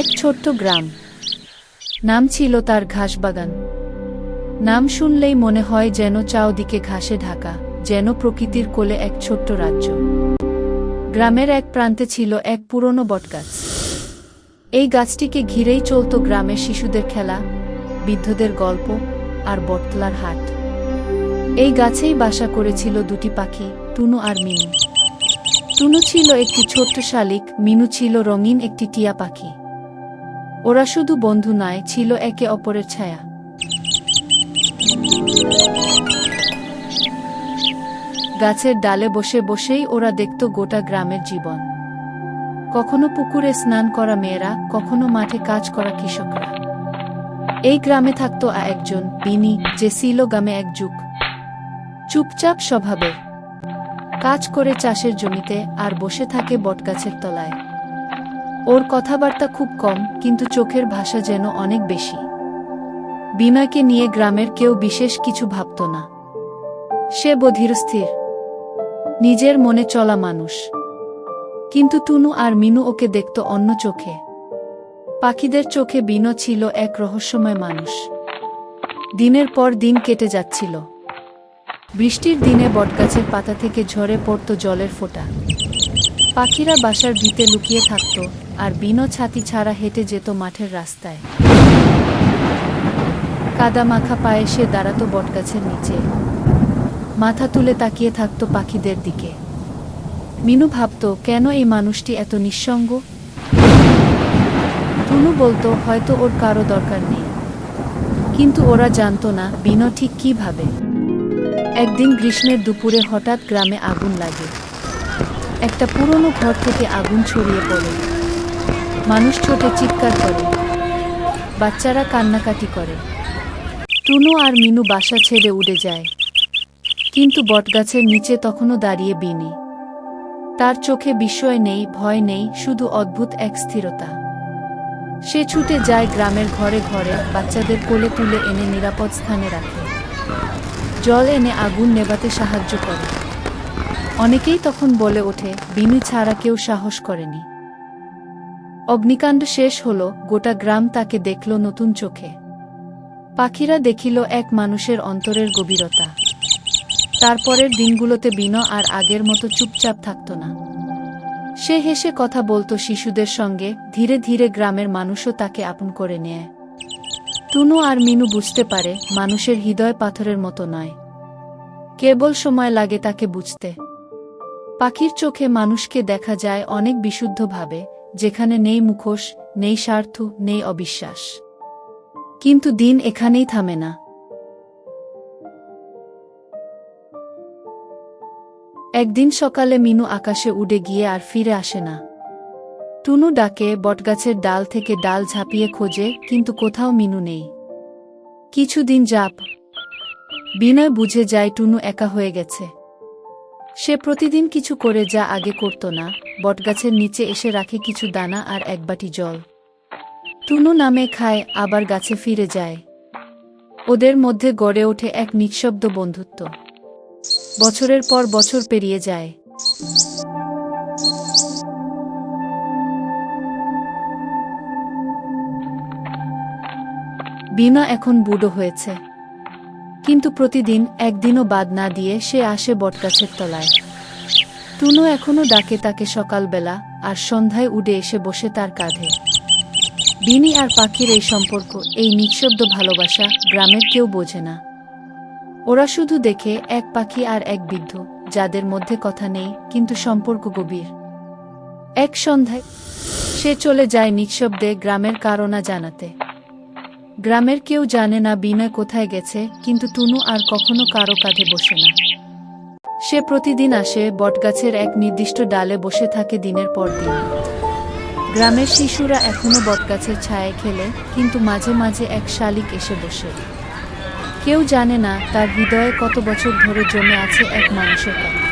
এক ছোট্ট গ্রাম। নাম ছিল তার ঘাসবাগান নাম শুনলেই মনে হয় যেন চাওদিকে ঘাসে ঢাকা, যেন প্রকৃতির কোলে এক ছোট্ট রাজ্য। গ্রামের এক প্রান্তে ছিল এক পুরনো বটগাছ। এই গাছটিকে ঘিরেই চলত গ্রামের শিশুদের খেলা, বৃদ্ধদের গল্প আর বটলার হাট। এই গাছেই বাসা করেছিল দুটি পাখি, টুনু আর মিনু। টুনু ছিল একটি ছোট্ট শালিক, মিনু ছিল রঙিন একটি টিয়া পাখি। ওরা শুধু বন্ধু নয়, ছিল একে অপরের ছায়া। গাছের ডালে বসে বসেই ওরা দেখত গোটা গ্রামের জীবন। কখনো পুকুরে স্নান করা মেয়েরা, কখনো মাঠে কাজ করা কৃষকরা। এই গ্রামে থাকত একজন বিনি যে ছিল গ্রামে এক যুগ। চুপচাপ স্বভাবে কাজ করে চাষের জমিতে, আর বসে থাকে বটগাছের তলায়। ওর কথাবার্তা খুব কম, কিন্তু চোখের ভাষা যেন অনেক বেশি। বিনয়কে নিয়ে গ্রামের কেউ বিশেষ কিছু ভাবত না। সে বধিরস্থির নিজের মনে চলা মানুষ। কিন্তু টুনু আর মিনু ওকে দেখত অন্য চোখে। পাখিদের চোখে বিনো ছিল এক রহস্যময় মানুষ। দিনের পর দিন কেটে যাচ্ছিল। বৃষ্টির দিনে বটগাছের পাতা থেকে ঝরে পড়ত জলের ফোঁটা। পাখিরা বাসার ভিতে লুকিয়ে থাকত আর বিনো ছাতি ছাড়া হেঁটে যেত মাঠের রাস্তায়। কাদা মাখা পায়ে সে দাঁড়াতো বটগাছের নিচে। মাথা তুলে তাকিয়ে থাকত পাখিদের দিকে। মিনু ভাবত, কেন এই মানুষটি এত নিঃসঙ্গ? টুনু বলতো, হয়তো ওর কারও দরকার নেই। কিন্তু ওরা জানতো না বিনো ঠিক কী ভাবে। একদিন গ্রীষ্মের দুপুরে হঠাৎ গ্রামে আগুন লাগে। একটা পুরনো ঘর থেকে আগুন ছড়িয়ে পড়ে। মানুষ ছোটে চিৎকার করে। বাচ্চারা কান্নাকাটি করে। টুনু আর মিনু বাসা ছেড়ে উড়ে যায়। কিন্তু বটগাছের নিচে তখনও দাঁড়িয়ে বিনি। তার চোখে বিস্ময় নেই, ভয় নেই, শুধু অদ্ভুত এক স্থিরতা। সে ছুটে যায় গ্রামের ঘরে ঘরে, বাচ্চাদের কোলে তুলে এনে নিরাপদ স্থানে রাখে। জল এনে আগুন নেভাতে সাহায্য করে। অনেকেই তখন বলে ওঠে, বিনু ছাড়া কেউ সাহস করেনি। অগ্নিকাণ্ড শেষ হল, গোটা গ্রাম তাকে দেখল নতুন চোখে। পাখিরা দেখিল এক মানুষের অন্তরের গভীরতা। তারপরের দিনগুলোতে বিনো আর আগের মতো চুপচাপ থাকত না। সে হেসে কথা বলতো শিশুদের সঙ্গে, ধীরে ধীরে গ্রামের মানুষও তাকে আপন করে নেয়। টুনু আর মিনু বুঝতে পারে, মানুষের হৃদয় পাথরের মতো নয়। কেবল সময় লাগে তাকে বুঝতে। পাখির চোখে মানুষকে দেখা যায় অনেক বিশুদ্ধভাবে, যেখানে নেই মুখোশ, নেই স্বার্থ, নেই অবিশ্বাস। কিন্তু দিন এখানেই থামে না। একদিন সকালে মিনু আকাশে উড়ে গিয়ে আর ফিরে আসে না। টুনু ডাকে, বটগাছের ডাল থেকে ডাল ঝাঁপিয়ে খোঁজে, কিন্তু কোথাও মিনু নেই। কিছুদিন যাপ। বিনয় বুঝে যায় টুনু একা হয়ে গেছে। সে প্রতিদিন কিছু করে যা আগে করত না, বটগাছের নিচে এসে রাখে কিছু দানা আর এক বাটি জল। টুনু নামে খায়, আবার গাছে ফিরে যায়। ওদের মধ্যে গড়ে ওঠে এক নিঃশব্দ বন্ধুত্ব। বছরের পর বছর পেরিয়ে যায়। বিনা এখন বুড়ো হয়েছে। কিন্তু প্রতিদিন একদিনও বাদ না দিয়ে সে আসে বটগাছের তলায়। টুনু এখনও ডাকে তাকে সকালবেলা আর সন্ধ্যায় উড়ে এসে বসে তার কাঁধে। বিনি আর পাখির এই সম্পর্ক, এই নিঃশব্দ ভালোবাসা গ্রামের কেউ বোঝে না। ওরা শুধু দেখে এক পাখি আর এক বৃদ্ধ, যাদের মধ্যে কথা নেই, কিন্তু সম্পর্ক গভীর। এক সন্ধ্যায় সে চলে যায় নিঃশব্দে গ্রামের কারণা জানাতে। গ্রামের কেউ জানে না বিনয় কোথায় গেছে, কিন্তু টুনু আর কখনো কারও কাঁধে বসে না। সে প্রতিদিন আসে বটগাছের এক নির্দিষ্ট ডালে বসে থাকে দিনের পর দিন। গ্রামের শিশুরা এখনও বটগাছের ছায়ায় খেলে, কিন্তু মাঝে মাঝে এক শালিক এসে বসে। কেউ জানে না তার হৃদয়ে কত বছর ধরে জমে আছে এক মানুষের কথা।